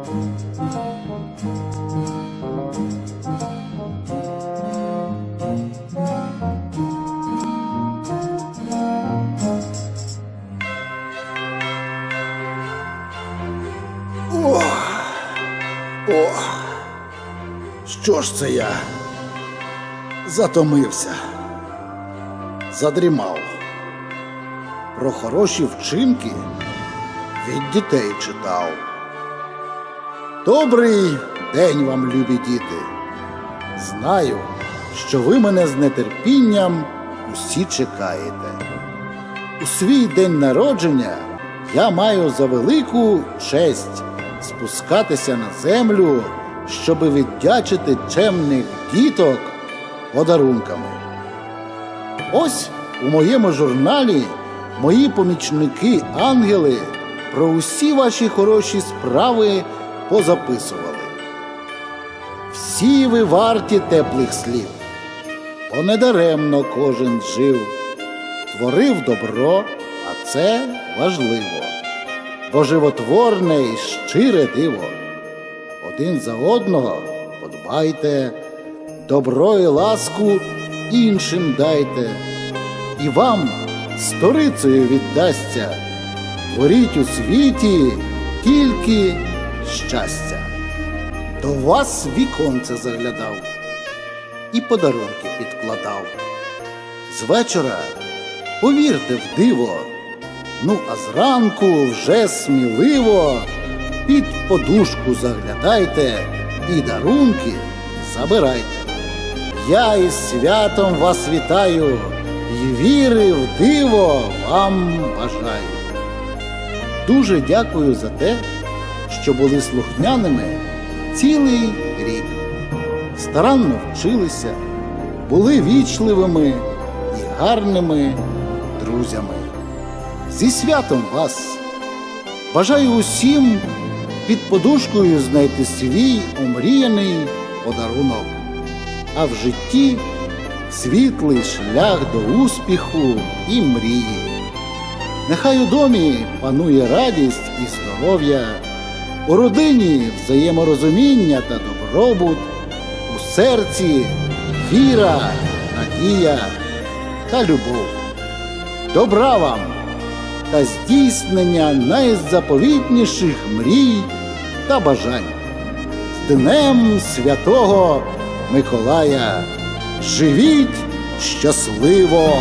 О, що ж це я? Затомився, задрімав. Про хороші вчинки від дітей читав. Добрий день вам, любі діти. Знаю, що ви мене з нетерпінням усі чекаєте. У свій день народження я маю за велику честь спускатися на землю, щоби віддячити чемних діток подарунками. Ось у моєму журналі мої помічники ангели про усі ваші хороші справи позаписували. Всі ви варті теплих слів, бо недаремно кожен жив, творив добро, а це важливо, бо животворне і щире диво. Один за одного подбайте, добро і ласку іншим дайте, і вам сторицею віддасться, творіть у світі тільки щастя. До вас віконце заглядав і подарунки підкладав. З вечора повірте в диво, ну а зранку вже сміливо під подушку заглядайте і дарунки забирайте. Я із святом вас вітаю і віри в диво вам бажаю. Дуже дякую за те, що були слухняними цілий рік. Старанно вчилися, були вічливими і гарними друзями. Зі святом вас! Бажаю усім під подушкою знайти свій омріяний подарунок, а в житті світлий шлях до успіху і мрії. Нехай у домі панує радість і здоров'я, у родині взаєморозуміння та добробут, у серці віра, надія та любов. Добра вам та здійснення найзаповітніших мрій та бажань. З Днем Святого Миколая! Живіть щасливо!